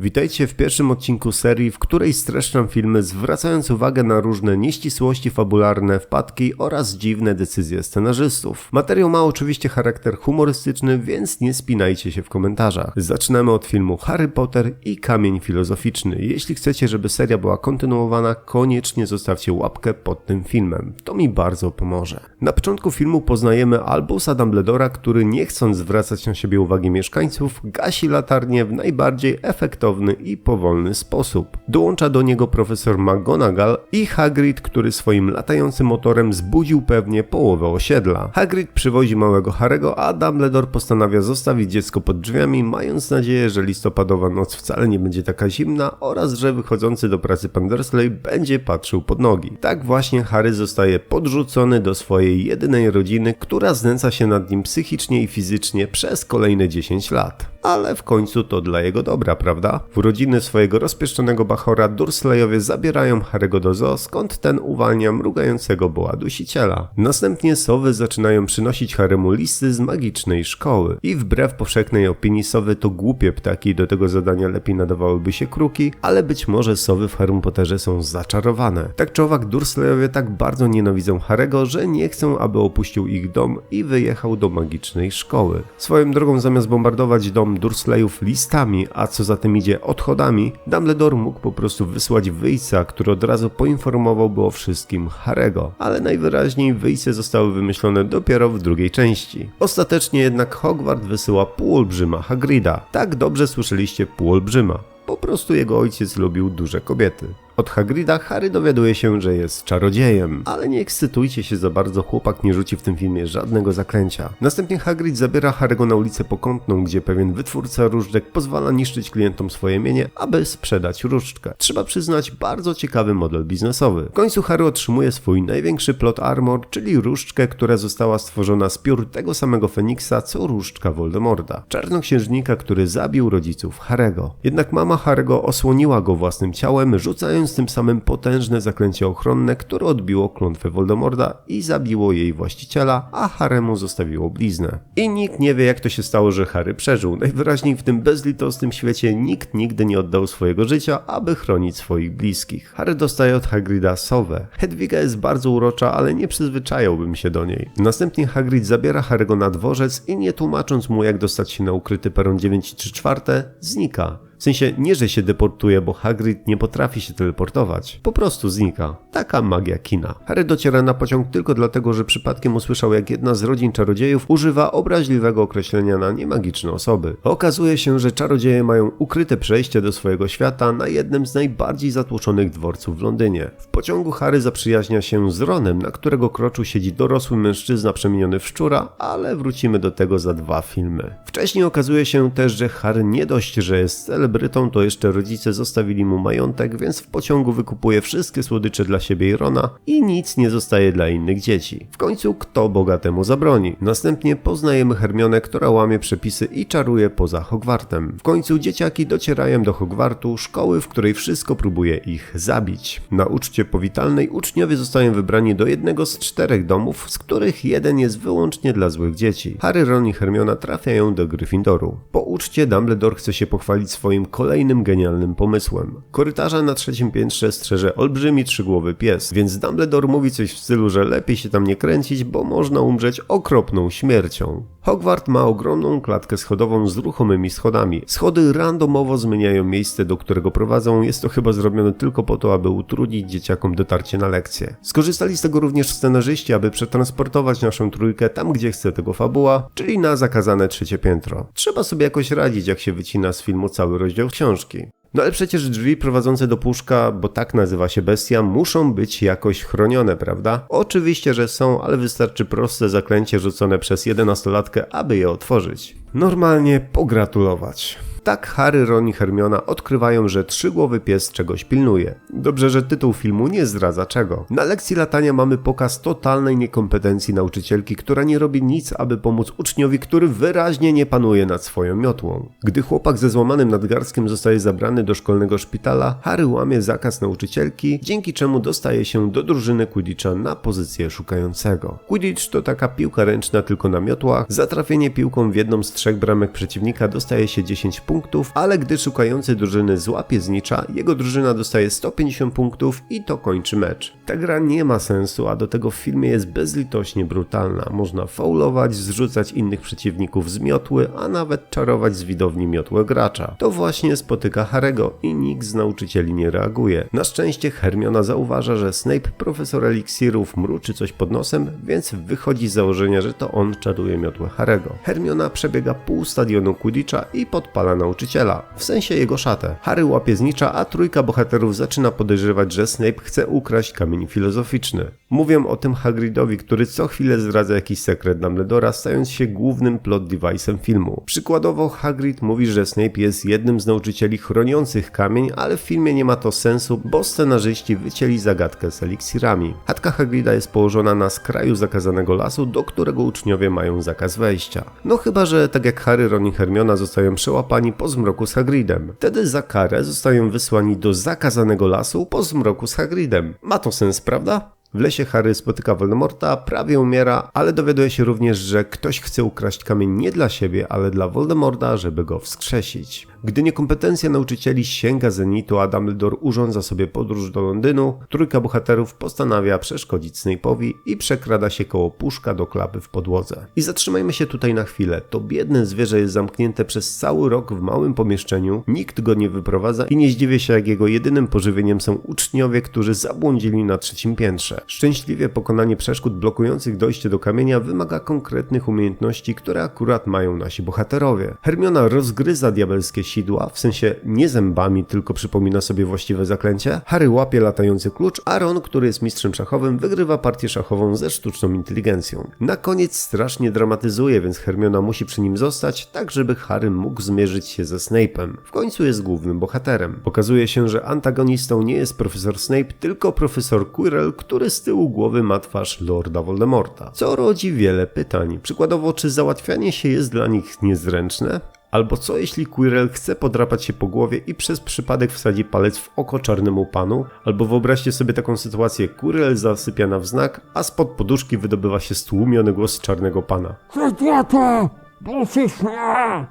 Witajcie w pierwszym odcinku serii, w której streszczam filmy zwracając uwagę na różne nieścisłości fabularne, wpadki oraz dziwne decyzje scenarzystów. Materiał ma oczywiście charakter humorystyczny, więc nie spinajcie się w komentarzach. Zaczynamy od filmu Harry Potter i Kamień Filozoficzny. Jeśli chcecie, żeby seria była kontynuowana, koniecznie zostawcie łapkę pod tym filmem. To mi bardzo pomoże. Na początku filmu poznajemy Albusa Dumbledora, który nie chcąc zwracać na siebie uwagi mieszkańców, gasi latarnię w najbardziej efektowny i powolny sposób. Dołącza do niego profesor McGonagall i Hagrid, który swoim latającym motorem zbudził pewnie połowę osiedla. Hagrid przywozi małego Harego, a Dumbledore postanawia zostawić dziecko pod drzwiami, mając nadzieję, że listopadowa noc wcale nie będzie taka zimna oraz że wychodzący do pracy pan Dursley będzie patrzył pod nogi. Tak właśnie Harry zostaje podrzucony do swojej jedynej rodziny, która znęca się nad nim psychicznie i fizycznie przez kolejne 10 lat. Ale w końcu to dla jego dobra, prawda? W urodziny swojego rozpieszczonego bachora Dursleyowie zabierają Harry'ego do zoo, skąd ten uwalnia mrugającego boła dusiciela. Następnie sowy zaczynają przynosić Harrymu listy z magicznej szkoły. I wbrew powszechnej opinii sowy to głupie ptaki, do tego zadania lepiej nadawałyby się kruki, ale być może sowy w Harrym Potterze są zaczarowane. Tak czy owak Dursleyowie tak bardzo nienawidzą Harry'ego, że nie chcą, aby opuścił ich dom i wyjechał do magicznej szkoły. Swoją drogą zamiast bombardować dom Dursleyów listami, a co za tym idzie odchodami, Dumbledore mógł po prostu wysłać wyjścia, który od razu poinformowałby o wszystkim Harego. Ale najwyraźniej wyjścia zostały wymyślone dopiero w drugiej części. Ostatecznie jednak Hogwart wysyła półolbrzyma Hagrida. Tak dobrze słyszeliście półolbrzyma. Po prostu jego ojciec lubił duże kobiety. Od Hagrida Harry dowiaduje się, że jest czarodziejem, ale nie ekscytujcie się za bardzo, chłopak nie rzuci w tym filmie żadnego zaklęcia. Następnie Hagrid zabiera Harry'ego na ulicę Pokątną, gdzie pewien wytwórca różdżek pozwala niszczyć klientom swoje mienie, aby sprzedać różdżkę. Trzeba przyznać, bardzo ciekawy model biznesowy. W końcu Harry otrzymuje swój największy plot armor, czyli różdżkę, która została stworzona z piór tego samego Feniksa, co różdżka Voldemorda. Czarnoksiężnika, który zabił rodziców Harry'ego. Jednak mama Harry'ego osłoniła go własnym ciałem, rzucając tym samym potężne zaklęcie ochronne, które odbiło klątwę Voldemorda i zabiło jej właściciela, a Haremu zostawiło bliznę. I nikt nie wie jak to się stało, że Harry przeżył. Najwyraźniej w tym bezlitosnym świecie nikt nigdy nie oddał swojego życia, aby chronić swoich bliskich. Harry dostaje od Hagrida sowę. Hedwiga jest bardzo urocza, ale nie przyzwyczajałbym się do niej. Następnie Hagrid zabiera Harry'ego na dworzec i nie tłumacząc mu jak dostać się na ukryty peron 9 3 czwarte, znika. W sensie nie, że się deportuje, bo Hagrid nie potrafi się teleportować. Po prostu znika. Taka magia kina. Harry dociera na pociąg tylko dlatego, że przypadkiem usłyszał, jak jedna z rodzin czarodziejów używa obraźliwego określenia na niemagiczne osoby. Okazuje się, że czarodzieje mają ukryte przejście do swojego świata na jednym z najbardziej zatłoczonych dworców w Londynie. W pociągu Harry zaprzyjaźnia się z Ronem, na którego kroczu siedzi dorosły mężczyzna przemieniony w szczura, ale wrócimy do tego za dwa filmy. Wcześniej okazuje się też, że Harry nie dość, że jest celebrytą, to jeszcze rodzice zostawili mu majątek, więc w pociągu wykupuje wszystkie słodycze dla siebie i Rona i nic nie zostaje dla innych dzieci. W końcu kto bogatemu zabroni? Następnie poznajemy Hermionę, która łamie przepisy i czaruje poza Hogwartem. W końcu dzieciaki docierają do Hogwartu, szkoły, w której wszystko próbuje ich zabić. Na uczcie powitalnej uczniowie zostają wybrani do jednego z czterech domów, z których jeden jest wyłącznie dla złych dzieci. Harry, Ron i Hermiona trafiają do Gryffindoru. Po uczcie Dumbledore chce się pochwalić swoim kolejnym genialnym pomysłem. Korytarza na trzecim piętrze strzeże olbrzymi trzygłowy pies, więc Dumbledore mówi coś w stylu, że lepiej się tam nie kręcić, bo można umrzeć okropną śmiercią. Hogwart ma ogromną klatkę schodową z ruchomymi schodami. Schody randomowo zmieniają miejsce, do którego prowadzą. Jest to chyba zrobione tylko po to, aby utrudnić dzieciakom dotarcie na lekcje. Skorzystali z tego również scenarzyści, aby przetransportować naszą trójkę tam, gdzie chce tego fabuła, czyli na zakazane trzecie piętro. Trzeba sobie jakoś radzić, jak się wycina z filmu cały rozdział książki. No ale przecież drzwi prowadzące do puszka, bo tak nazywa się bestia, muszą być jakoś chronione, prawda? Oczywiście, że są, ale wystarczy proste zaklęcie rzucone przez 11-latkę, aby je otworzyć. Normalnie pogratulować. Tak Harry, Ron i Hermiona odkrywają, że trzygłowy pies czegoś pilnuje. Dobrze, że tytuł filmu nie zdradza czego. Na lekcji latania mamy pokaz totalnej niekompetencji nauczycielki, która nie robi nic, aby pomóc uczniowi, który wyraźnie nie panuje nad swoją miotłą. Gdy chłopak ze złamanym nadgarstkiem zostaje zabrany do szkolnego szpitala, Harry łamie zakaz nauczycielki, dzięki czemu dostaje się do drużyny Quidditcha na pozycję szukającego. Quidditch to taka piłka ręczna tylko na miotłach. Za trafienie piłką w jedną z trzech bramek przeciwnika dostaje się 10 punktów punktów, ale gdy szukający drużyny złapie znicza, jego drużyna dostaje 150 punktów i to kończy mecz. Ta gra nie ma sensu, a do tego w filmie jest bezlitośnie brutalna. Można faulować, zrzucać innych przeciwników z miotły, a nawet czarować z widowni miotłę gracza. To właśnie spotyka Harego i nikt z nauczycieli nie reaguje. Na szczęście Hermiona zauważa, że Snape profesor eliksirów mruczy coś pod nosem, więc wychodzi z założenia, że to on czaruje miotłę Harego. Hermiona przebiega pół stadionu Quidditcha i podpala nauczyciela, w sensie jego szatę. Harry łapie znicza, a trójka bohaterów zaczyna podejrzewać, że Snape chce ukraść kamień filozoficzny. Mówią o tym Hagridowi, który co chwilę zdradza jakiś sekret Dumbledora, stając się głównym plot device'em filmu. Przykładowo Hagrid mówi, że Snape jest jednym z nauczycieli chroniących kamień, ale w filmie nie ma to sensu, bo scenarzyści wycięli zagadkę z eliksirami. Chatka Hagrida jest położona na skraju zakazanego lasu, do którego uczniowie mają zakaz wejścia. No chyba, że tak jak Harry, Ron i Hermiona zostają przełapani po zmroku z Hagridem. Wtedy za karę zostają wysłani do zakazanego lasu po zmroku z Hagridem. Ma to sens, prawda? W lesie Harry spotyka Voldemorta, prawie umiera, ale dowiaduje się również, że ktoś chce ukraść kamień nie dla siebie, ale dla Voldemorta, żeby go wskrzesić. Gdy niekompetencja nauczycieli sięga zenitu, a Dumbledore urządza sobie podróż do Londynu, trójka bohaterów postanawia przeszkodzić Snape'owi i przekrada się koło puszka do klapy w podłodze. I zatrzymajmy się tutaj na chwilę. To biedne zwierzę jest zamknięte przez cały rok w małym pomieszczeniu, nikt go nie wyprowadza i nie zdziwię się, jak jego jedynym pożywieniem są uczniowie, którzy zabłądzili na trzecim piętrze. Szczęśliwie pokonanie przeszkód blokujących dojście do kamienia wymaga konkretnych umiejętności, które akurat mają nasi bohaterowie. Hermiona rozgryza diabelskie sidła, w sensie nie zębami, tylko przypomina sobie właściwe zaklęcie. Harry łapie latający klucz, a Ron, który jest mistrzem szachowym, wygrywa partię szachową ze sztuczną inteligencją. Na koniec strasznie dramatyzuje, więc Hermiona musi przy nim zostać, tak żeby Harry mógł zmierzyć się ze Snape'em. W końcu jest głównym bohaterem. Pokazuje się, że antagonistą nie jest profesor Snape, tylko profesor Quirrell, który z tyłu głowy ma twarz Lorda Voldemorta. Co rodzi wiele pytań. Przykładowo, czy załatwianie się jest dla nich niezręczne? Albo co jeśli Quirrell chce podrapać się po głowie i przez przypadek wsadzi palec w oko czarnemu panu? Albo wyobraźcie sobie taką sytuację, Quirrell zasypia na wznak, a spod poduszki wydobywa się stłumiony głos czarnego pana. Idioto! Musisz mnie!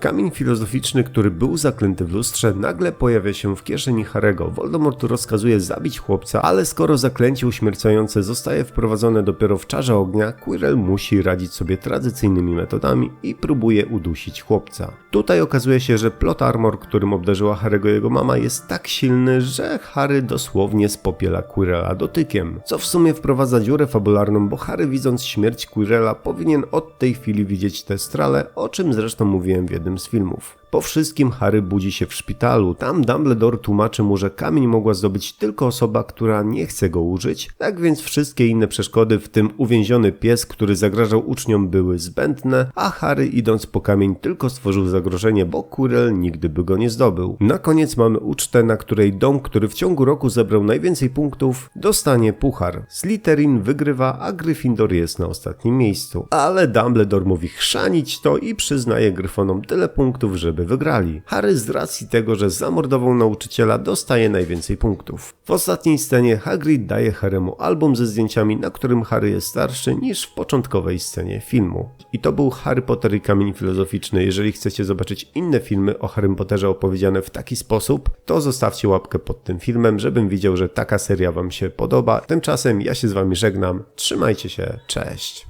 Kamień filozoficzny, który był zaklęty w lustrze, nagle pojawia się w kieszeni Harego. Voldemort rozkazuje zabić chłopca, ale skoro zaklęcie uśmiercające zostaje wprowadzone dopiero w czarze ognia, Quirrell musi radzić sobie tradycyjnymi metodami i próbuje udusić chłopca. Tutaj okazuje się, że plot armor, którym obdarzyła Harego jego mama jest tak silny, że Harry dosłownie spopiela Quirrella dotykiem. Co w sumie wprowadza dziurę fabularną, bo Harry widząc śmierć Quirrella powinien od tej chwili widzieć te strale, o czym zresztą mówiłem w jednym z filmów. Po wszystkim Harry budzi się w szpitalu. Tam Dumbledore tłumaczy mu, że kamień mogła zdobyć tylko osoba, która nie chce go użyć. Tak więc wszystkie inne przeszkody, w tym uwięziony pies, który zagrażał uczniom, były zbędne, a Harry idąc po kamień tylko stworzył zagrożenie, bo Quirrell nigdy by go nie zdobył. Na koniec mamy ucztę, na której dom, który w ciągu roku zebrał najwięcej punktów, dostanie puchar. Slytherin wygrywa, a Gryffindor jest na ostatnim miejscu. Ale Dumbledore mówi chrzanić to i przyznaje Gryfonom tyle punktów, żeby wygrali. Harry z racji tego, że zamordował nauczyciela dostaje najwięcej punktów. W ostatniej scenie Hagrid daje Harrymu album ze zdjęciami, na którym Harry jest starszy niż w początkowej scenie filmu. I to był Harry Potter i Kamień Filozoficzny. Jeżeli chcecie zobaczyć inne filmy o Harrym Potterze opowiedziane w taki sposób, to zostawcie łapkę pod tym filmem, żebym widział, że taka seria wam się podoba. Tymczasem ja się z wami żegnam. Trzymajcie się, cześć!